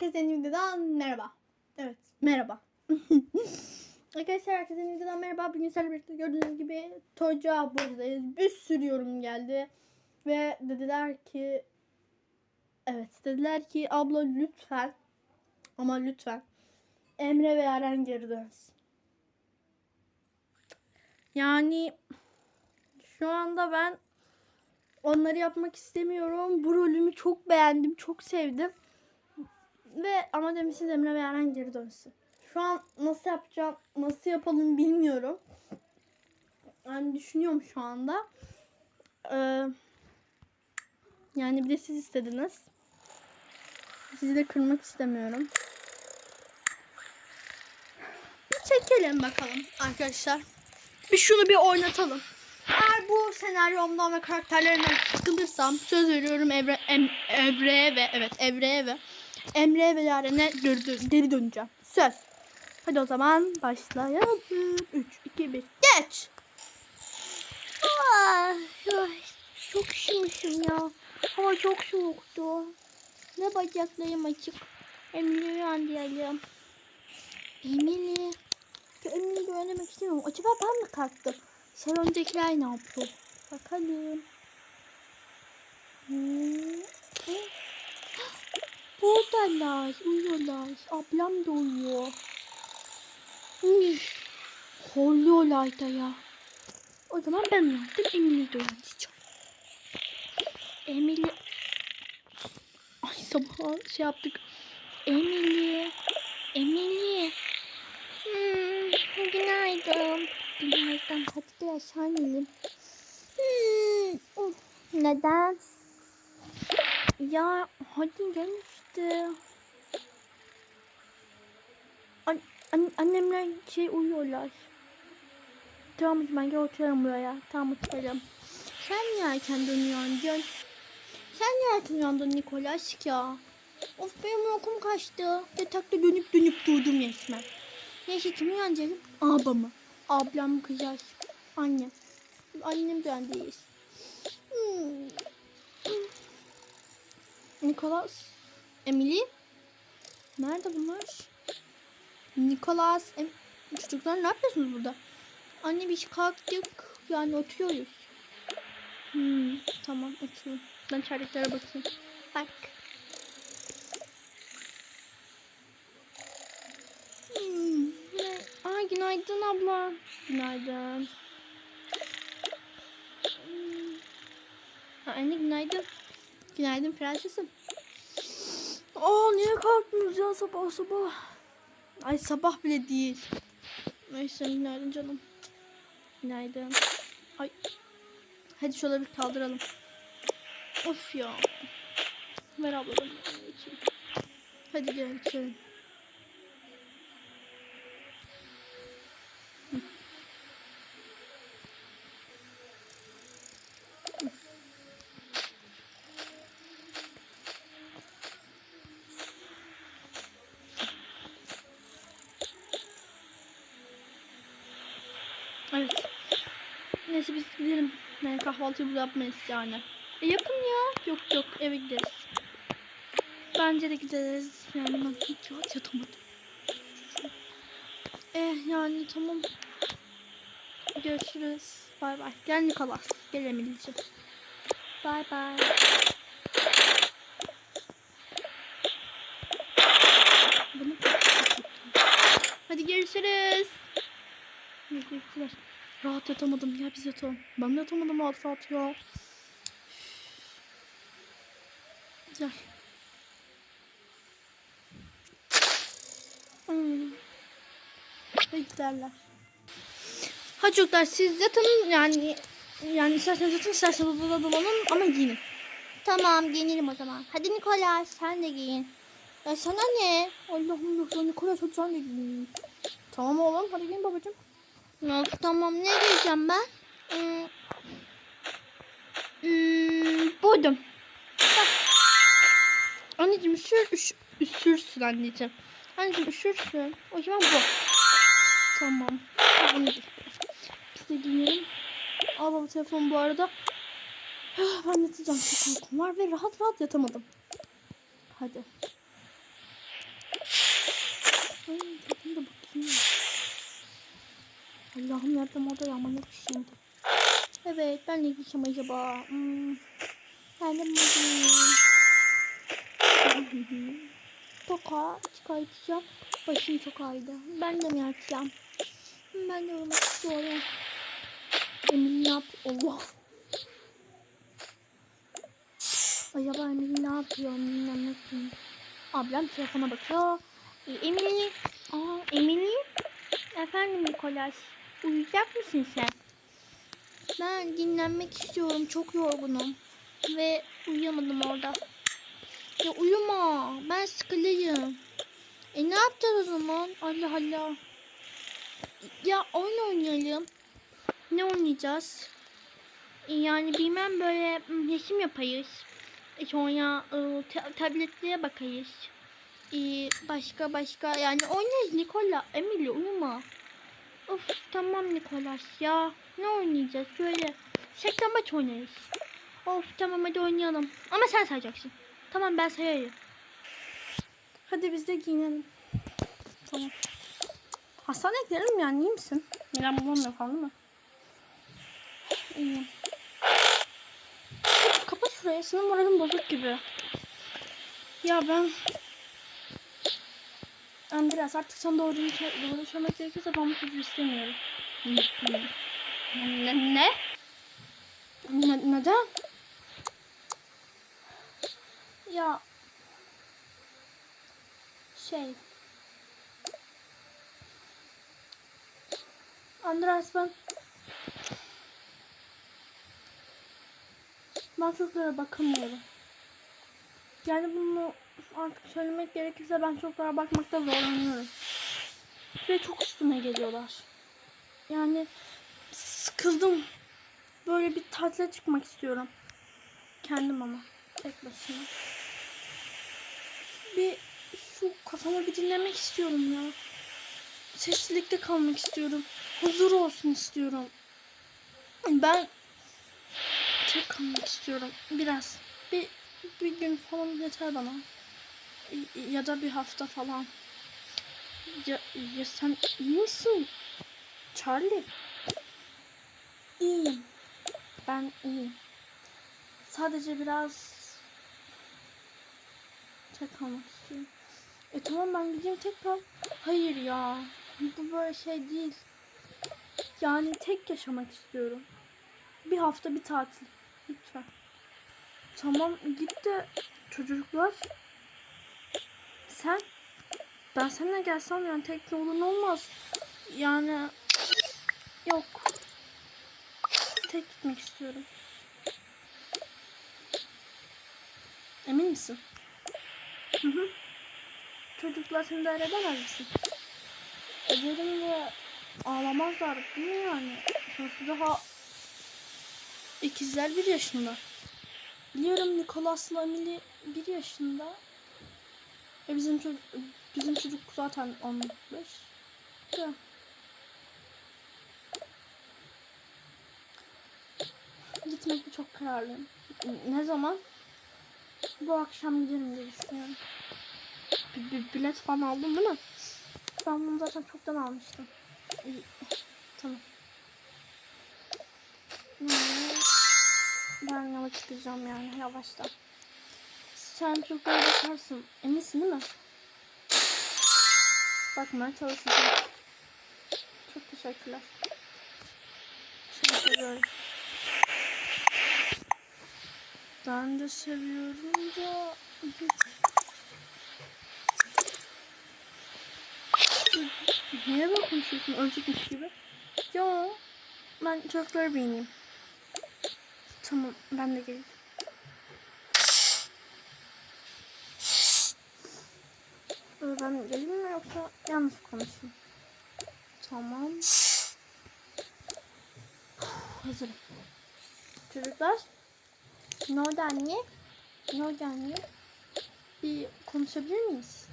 Herkese yeni videodan merhaba. Evet, merhaba. Arkadaşlar herkese yeni videodan merhaba. Bugün sizlerle gördüğünüz gibi Toca buradayız. Bir sürü yorum geldi. Ve dediler ki Evet dediler ki abla lütfen ama lütfen Emre ve Eren geri dönsün. Yani şu anda ben onları yapmak istemiyorum. Bu rolümü çok beğendim, çok sevdim. Ve ama demişsiniz Emre ve Eren geri dönsün. Şu an nasıl yapacağım, nasıl yapalım bilmiyorum. Yani düşünüyorum şu anda. Ee, yani bir de siz istediniz. Sizi de kırmak istemiyorum. Bir çekelim bakalım arkadaşlar. Bir şunu bir oynatalım. Eğer bu senaryomdan ve karakterlerimden sıkılırsam söz veriyorum Evre, em, Evre'ye ve evet Evre'ye ve Emre'ye ve Yaren'e geri, dön- geri döneceğim. Söz. Hadi o zaman başlayalım. 3, 2, 1. Geç. Ay, çok üşümüşüm ya. Hava çok soğuktu. Ve bacaklarım açık. Emine'yi uyandıralım. Emine. De oynamak istemiyorum. Acaba ben mi kalktım? Salondakiler ne yapıyor? Bakalım. Hmm. Buradalar, uyuyorlar. Ablam da uyuyor. Hmm. Horluyorlar ya. O zaman ben uyandım, Emine'yi de uyandıracağım. Emine. Ay sabah şey yaptık. Emine. Emine. Hmm, günaydın. Günaydın. Hadi de aşağı. Hmm. Neden? Ya hadi gel işte. An an annemler şey uyuyorlar. Tamam ben gel oturalım buraya. Tamam oturalım. Sen niye erken dönüyorsun? Sen niye erken uyandın Nikola aşk ya? Of benim uykum kaçtı. Yatakta dönüp dönüp durdum resmen. Neyse kimi uyandıralım? Ablamı. Ablam kızar. Anne. Annem de değil. Hmm. Nikolas. Emily. Nerede bunlar? Nikolas. Em Çocuklar ne yapıyorsunuz burada? Anne biz kalktık. Yani oturuyoruz. Hmm, tamam oturun. Ben içeridekilere bakayım. Bak. Hmm? Aa, günaydın abla. Günaydın. Hmm. Aa, anne günaydın. Günaydın prensesim. Aa niye kalktınız ya sabah sabah? Ay sabah bile değil. Neyse günaydın canım. Günaydın. Ay. Hadi şöyle bir kaldıralım. Of ya. Ver abladan. Hadi gel içelim. Evet. Neyse biz gidelim. Yani kahvaltıyı burada yapmayız yani. E yakın ya. Yok yok eve gideriz. Bence de gideriz. Yani ben hiç rahat yatamadım. Eh yani tamam. Görüşürüz. Bay bay. Gel Nikolas. Gel Emily'ciğim. Bay bay. Hadi görüşürüz. Beklettiler. Rahat yatamadım ya biz yatalım. Ben yatamadım rahat rahat ya. Gel. Hmm. Beklerler. Hadi çocuklar siz yatın yani yani isterseniz yatın isterseniz odada dolanın ama giyinin. Tamam giyinelim o zaman. Hadi Nikola sen de giyin. Ya sana ne? Allah'ım yok Nikola hadi sen de giyin. Tamam oğlum hadi giyin babacığım. Yok tamam ne diyeceğim ben? Hmm. Hmm, buldum. Bak. Anneciğim üşür, üş, üşürsün anneciğim. Anneciğim üşürsün. O zaman bu. Tamam. Anneciğim. Biz de giyinelim. Al baba telefon bu arada. Ah, ben yatacağım çok uykum var ve rahat rahat yatamadım. Hadi. Ay, da bakayım. Allah'ım yardım o da yağmurlu şimdi. Evet ben de gideceğim acaba. Hmm. Ben de buradayım. Toka çıkartacağım. Başım çok ağrıdı. Ben de mi yatacağım? Ben de uyumak istiyorum. Emin ne yap? Allah. Acaba Emin ne yapıyor? Bilmem ne yapıyor. Ablam telefona bakıyor. E, Emily. Aa Emily. Efendim Nikolas. Uyuyacak mısın sen? Ben dinlenmek istiyorum. Çok yorgunum. Ve uyuyamadım orada. Ya uyuma. Ben sıkılıyım. E ne yapacağız o zaman? Allah Allah. Ya oyun oynayalım. Ne oynayacağız? E, Yani bilmem böyle resim yapayız. E, Sonra e, ta- tabletlere bakayız. E, başka başka yani oynarız Nikola. Emily uyuma. Of tamam Nikolas ya. Ne oynayacağız? Şöyle saklambaç oynarız. Of tamam hadi oynayalım. Ama sen sayacaksın. Tamam ben sayarım. Hadi biz de giyinelim. Tamam. Hastaneye gidelim yani iyi misin? Neden bulamıyor falan değil mi? İyiyim. Kapat şurayı. Senin moralin bozuk gibi. Ya ben... Andreas artık sen doğru, doğru söylemek gerekirse ben bu çocuğu istemiyorum. Ne? ne? Ne, neden? Ya şey Andreas ben ben çocuklara bakamıyorum. Yani bunu artık söylemek gerekirse ben çocuklara bakmakta zorlanıyorum. Ve çok üstüme geliyorlar. Yani sıkıldım. Böyle bir tatile çıkmak istiyorum. Kendim ama. Tek başıma. Bir şu kafamı bir dinlemek istiyorum ya. Sessizlikte kalmak istiyorum. Huzur olsun istiyorum. Ben tek kalmak istiyorum. Biraz. Bir, bir gün falan yeter bana. Ya da bir hafta falan. Ya, ya sen iyi misin? Charlie. İyiyim. Ben iyiyim. Sadece biraz tek kalmak. E tamam ben gideyim tek kal. Hayır ya. Bu böyle şey değil. Yani tek yaşamak istiyorum. Bir hafta bir tatil. Lütfen. Tamam git de çocuklar. Sen ben seninle gelsem yani tek yolun olmaz. Yani yok. Tek gitmek istiyorum. Emin misin? Hı hı. Çocuklar seni de edemez misin? Ederim de ağlamazlar değil mi yani? Sonuçta daha ikizler bir yaşında. Biliyorum Nikolas'la Emily bir yaşında. E bizim çocuk bizim çocuk zaten 15. De. Gitmekte çok kararlıyım. Ne zaman? Bu akşam giderim diye düşünüyorum. Bir, bir bilet falan aldım değil mi? Ben bunu zaten çoktan almıştım. İyi. Tamam. Ben yola çıkacağım yani yavaştan. Sen çocuklara bakarsın. Eminsin değil mi? Bakmaya çalışacağım. Çok teşekkürler. Seni seviyorum. Ben de seviyorum da. Niye böyle konuşuyorsun? Ölecekmiş gibi. Yo. Ben çocuklara bineyim. Tamam. Ben de geleyim. Ben geleyim mi yoksa yalnız konuşayım? Tamam. Hazırım. Çocuklar. Ne oldu anne? Ne oldu anne? Bir konuşabilir miyiz?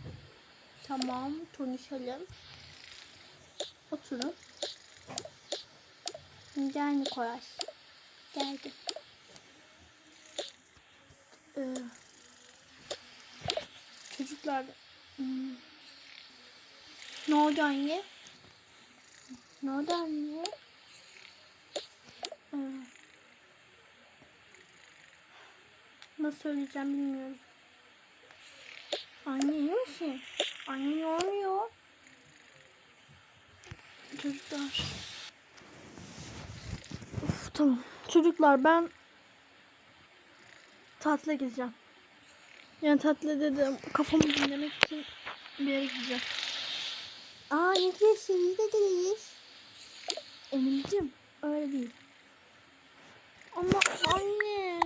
Tamam, konuşalım. Oturun. Gel Nikolas. Geldim. Ee, çocuklar... Ne oldu anne? Ne oldu anne? Ee, nasıl söyleyeceğim bilmiyorum. Anne iyi misin? Anne ne? Çocuklar. Of, tamam. Çocuklar ben tatile gideceğim. Yani tatile dedim kafamı dinlemek için bir yere gideceğim. Aa ne diyorsun? Biz de gideyiz. Emin'cim öyle değil. Ama anne.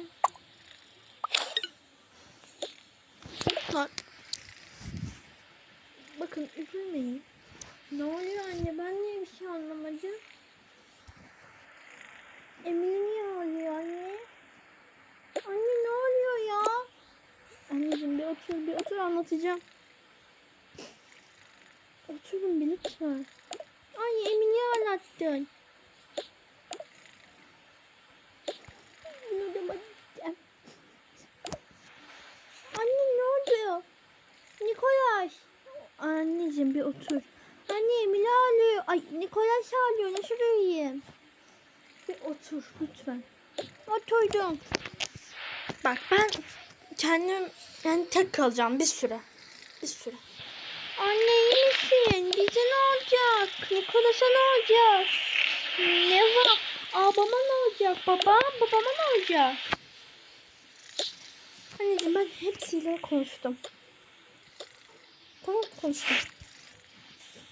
Çocuklar. Bakın üzülmeyin. Ne oluyor anne? Ben niye bir şey anlamadım? Emin niye ağlıyor anne? Anne ne oluyor ya? Anneciğim bir otur bir otur anlatacağım. Oturun bir lütfen. Anne Emin'i anlattın. Bunu da. Anne ne oldu? Nikolay. Anneciğim bir otur. Anne Emine ağlıyor. Ay Nikolay ağlıyor. Ne şurayım? Bir otur lütfen. Oturdum. Bak ben kendim yani tek kalacağım bir süre. Bir süre. Anne iyi misin? Bize ne olacak? Nikolas'a ne olacak? Ne var? Aa ne olacak? Babam babama ne olacak? Anneciğim ben hepsiyle konuştum. Tamam konuştum.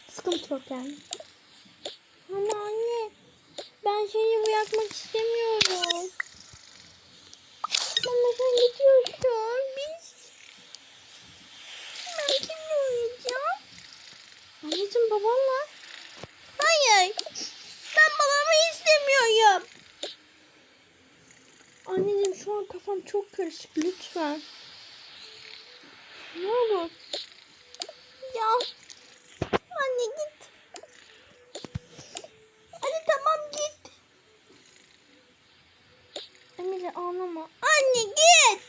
Sıkıntı yok yani. Ama anne ben seni bırakmak istemiyorum. Ama sen gidiyorsun. Biz ben kimle oynayacağım? Anneciğim babamla. Hayır. Ben babamı istemiyorum. Anneciğim şu an kafam çok karışık. Lütfen. Ne olur. Ya. Anne git. Hadi tamam git. Emine ağlama. Anne git.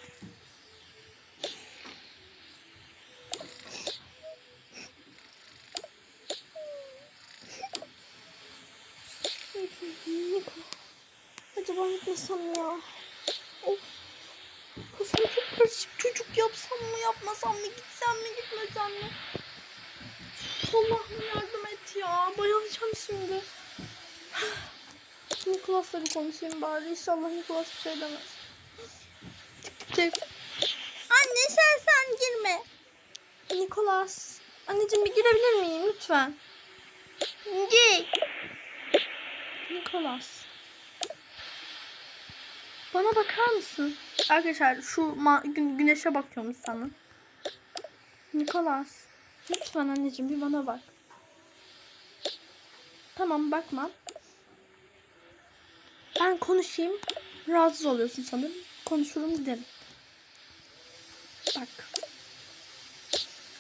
Acaba gitmesem ya? Of. Kafam çok karışık. Çocuk yapsam mı yapmasam mı? Gitsem mi gitmesem mi? Allah'ım yardım et ya. Bayılacağım şimdi. Nikolas'la bir konuşayım bari. İnşallah Nikolas bir şey demez. Anne sen sen girme. Nikolas. Anneciğim bir girebilir miyim lütfen? Gir. Nikolas. Bana bakar mısın? Arkadaşlar şu gü- güneşe bakıyorum sana. Nikolas. Lütfen anneciğim bir bana bak. Tamam bakma. Ben konuşayım. Rahatsız oluyorsun sanırım. Konuşurum giderim. Bak.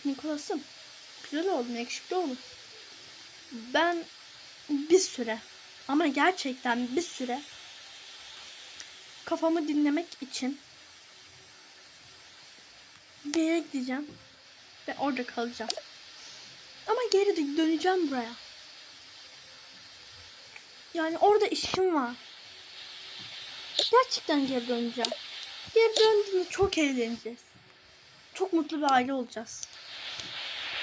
Nikolas'ım. Güzel oldun, yakışıklı oldun. Ben bir süre ama gerçekten bir süre kafamı dinlemek için bir yere gideceğim ve orada kalacağım. Ama geri döneceğim buraya. Yani orada işim var. Gerçekten geri döneceğim. Geri döndüğümde çok eğleneceğiz. Çok mutlu bir aile olacağız.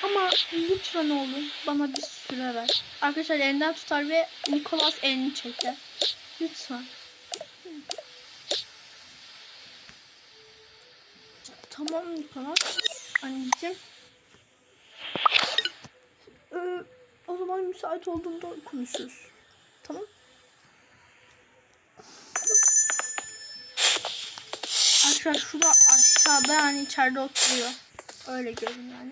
Ama lütfen oğlum bana bir süre ver. Arkadaşlar elinden tutar ve Nikolas elini çeker. Lütfen. Tamam Nikolas. Anneciğim. Ee, o zaman müsait olduğunda konuşuruz. Tamam. Arkadaşlar şurada aşağıda yani içeride oturuyor. Öyle görün yani.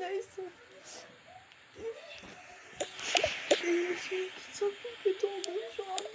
Neyse. Çok kötü oldum şu anda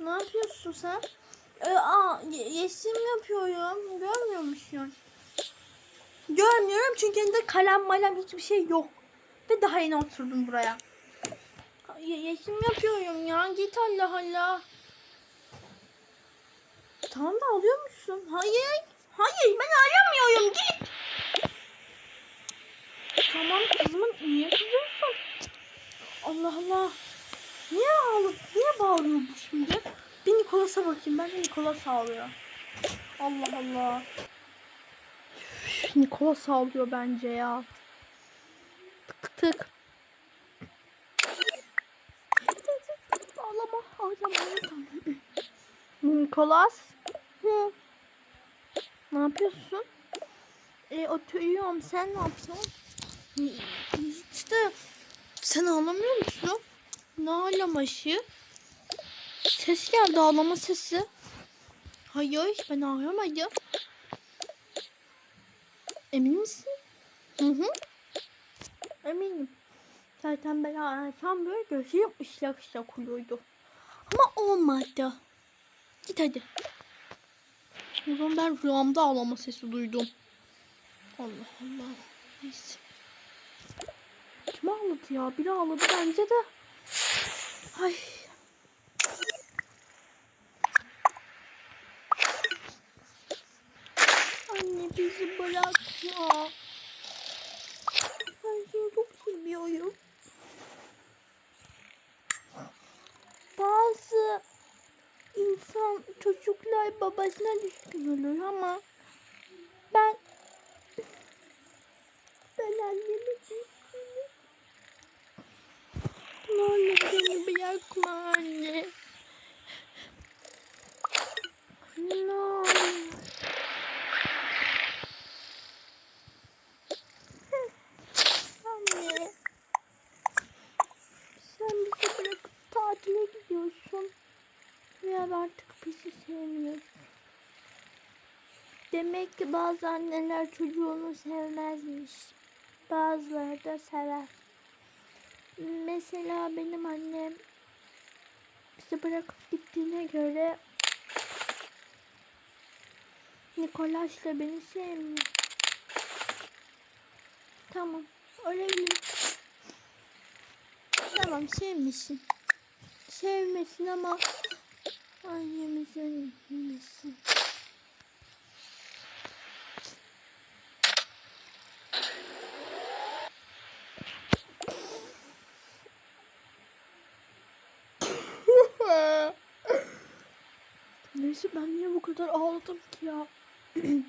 Ne yapıyorsun sen? Ee, aa, resim yapıyorum. Görmüyor musun? Görmüyorum çünkü elinde kalem malem hiçbir şey yok. Ve daha yeni oturdum buraya. Resim yapıyorum ya. Git Allah Allah. Tamam da alıyor musun? Hayır. Hayır ben alamıyorum. Git. Tamam kızımın niye kızıyorsun? Allah Allah. Niye ağlı? Niye bağırıyor bu şimdi? Bir Nikolas'a bakayım. Ben Nikolas ağlıyor. Allah Allah. Üf, Nikolas ağlıyor bence ya. Tık tık. Ağlama, ağlama, ağlama. Nikolas. Hı. Ne yapıyorsun? E, oturuyorum. Sen ne yapıyorsun? İşte sen ağlamıyor musun? Ne ağlaması? Ses geldi ağlama sesi. Hayır ben ağlamadım. Emin misin? Hı hı. Eminim. Zaten ben ağlarsam böyle gözüm ıslak ıslak oluyordu. Ama olmadı. Git hadi. O zaman ben rüyamda ağlama sesi duydum. Allah Allah. Neyse. Kim ağladı ya? Biri ağladı bence de. Ay. Anne bizi bırakma. Ben çok seviyorum. Bazı insan çocuklar babasına düşkün olur ama ben ben düşkünüm. Ne olur beni bırakma anne. Ne olur. Anne. Sen bizi bırakıp tatile gidiyorsun. Ve artık bizi sevmiyorsun. Demek ki bazı anneler çocuğunu sevmezmiş. Bazıları da sever. Mesela benim annem bizi bırakıp gittiğine göre Nikolas da beni sevmiyor. Tamam. Olabilir. Tamam sevmesin. Sevmesin ama annemizin üzülmesin. Neyse ben niye bu kadar ağladım ki ya?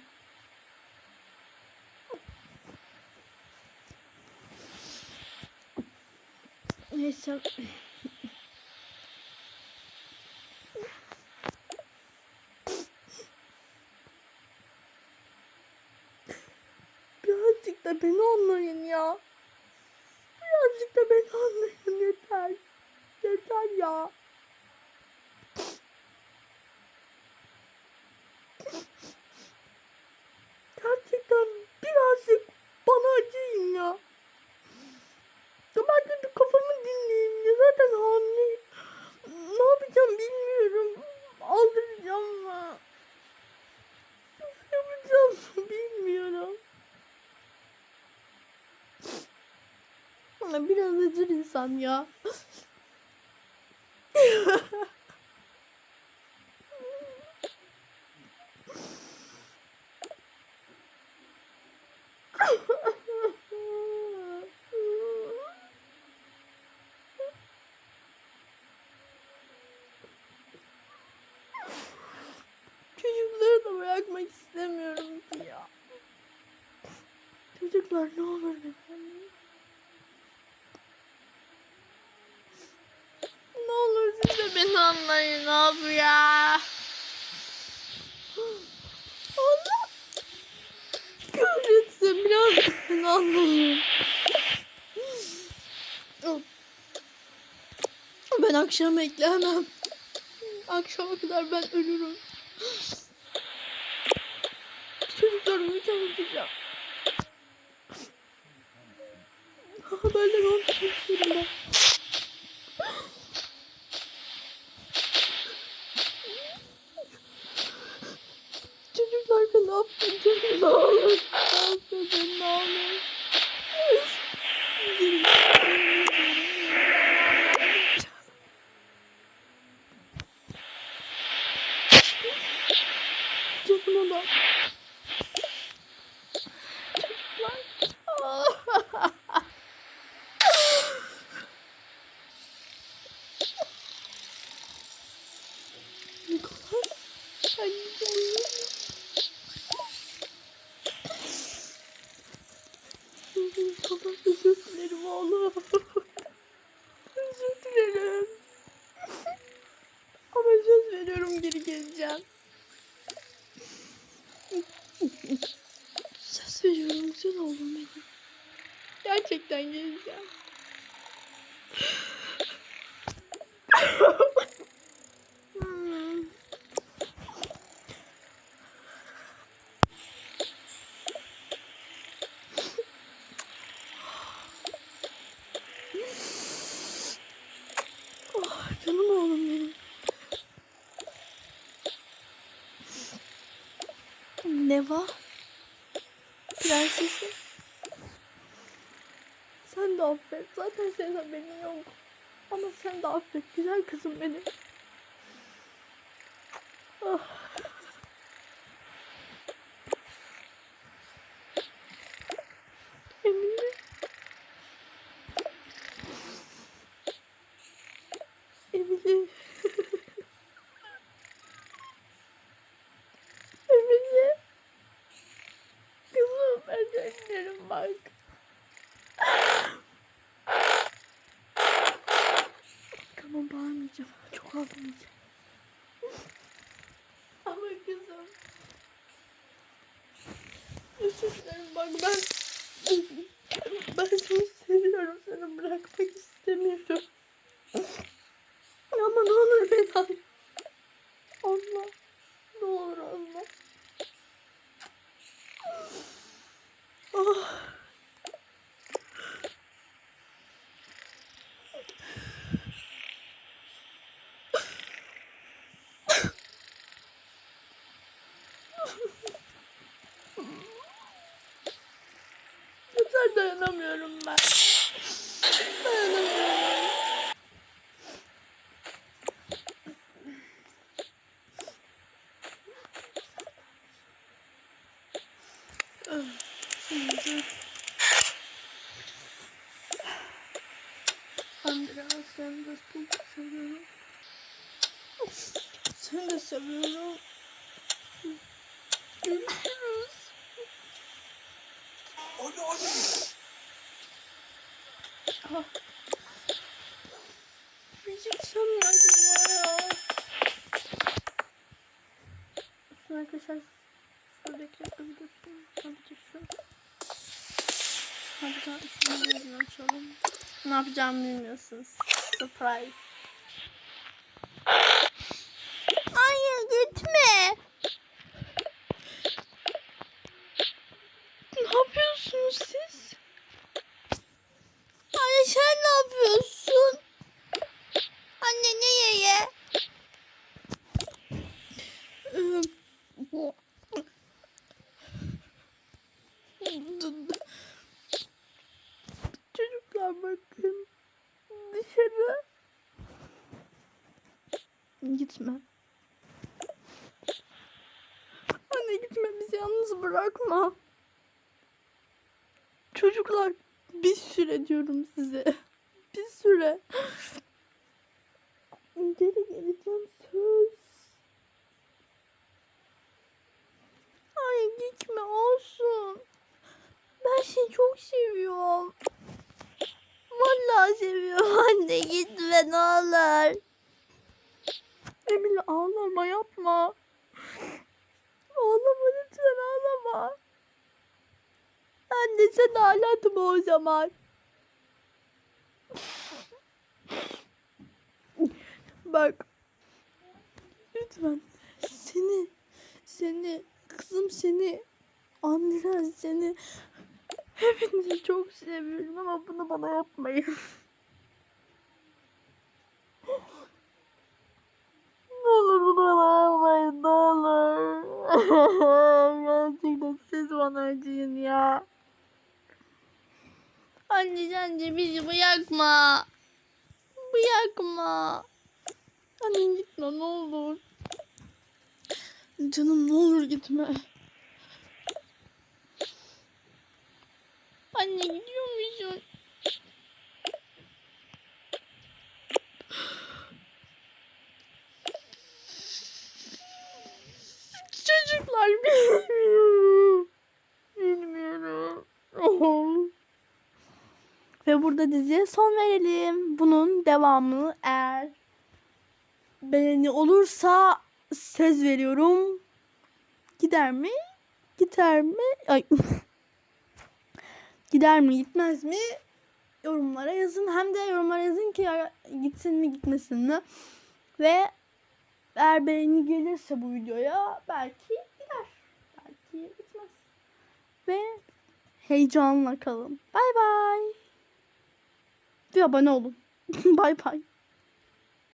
Neyse. Birazcık da beni anlayın ya. Birazcık da beni anlayın yeter. Yeter ya. Gerçekten birazcık bana acıyın ya. Ya ben de bir kafamı dinleyeyim ya. Zaten hamileyim. Ne yapacağım bilmiyorum. Aldıracağım mı? Nasıl yapacağım bilmiyorum. Ama biraz acır insan ya. Çocukları da bırakmak istemiyorum ki ya. Çocuklar ne olur efendim. beni anlayın abi ya. Allah. Kahretsin biraz anlayın. Ben akşam eklemem. Akşama kadar ben ölürüm. Çocuklarımı tanıtacağım. Haberler olmuş beni affedin ne olur. Affedin ne olur. Canım adam. Çocuklar. Nikolas. Anneciğim uyuyor musun? Tamam özür dilerim oğlum. özür dilerim. Ama söz veriyorum geri geleceğim. söz veriyorum güzel oğlum benim. Gerçekten geleceğim. Hmm. Oh, canım oğlum benim. Neva. Prensesim. Sen de affet. Zaten senin haberin yok. Ama sen de affet. Güzel kızım benim. Ah. Emine. Emine. Emine. Kızım özür dilerim bak. Tamam bağırmayacağım. Çok ağlamayacağım. Ama kızım. Özür dilerim bak ben ben seni seviyorum. Seni bırakmak istemiyorum. Ama ne olur beni al. Allah. Ne olur Allah. Oh. Yeter dayanamıyorum ben. Dayanamıyorum. Ah, Şimdi Andrea seni de çok seviyorum. Seviyorum. Görüşürüz. Hadi hadi. Gitsem mi acaba ya? Şunu arkadaşlar şuradaki özgürsün. Tabii ki şu. Hadi daha üstüne açalım. Ne yapacağımı bilmiyorsunuz. Surprise. Hayır gitme. Ne yapıyorsunuz siz? Anne sen ne yapıyorsun? Anne nereye? Çocuklar bakın. Dışarı. Gitme. Anne gitme bizi yalnız bırakma. Çocuklar bir süre diyorum size. Bir süre. Geri geleceğim söz. Ay gitme olsun. Ben seni çok seviyorum. Gitme ne olur. Emir ağlama yapma. Ağlama lütfen ağlama. Anne sen ağlatma o zaman. Bak. Lütfen. Seni, seni, kızım seni, Andrea seni hepinizi çok seviyorum ama bunu bana yapmayın. Ne olur bunu bana yapmayın ne olur. Gerçekten siz bana acıyın ya. Anne anne bizi bırakma. Bırakma. Anne gitme ne olur. Canım ne olur gitme. Anne gidiyor musun? Çocuklar bilmiyorum. Bilmiyorum. Burada diziye son verelim. Bunun devamını eğer beğeni olursa söz veriyorum. Gider mi? Gider mi? Ay. Gider mi gitmez mi? Yorumlara yazın. Hem de yorumlara yazın ki gitsin mi gitmesin mi? Ve eğer beğeni gelirse bu videoya belki gider. Belki gitmez. Ve heyecanla kalın. Bay bay. Bir abone olun. bay bay.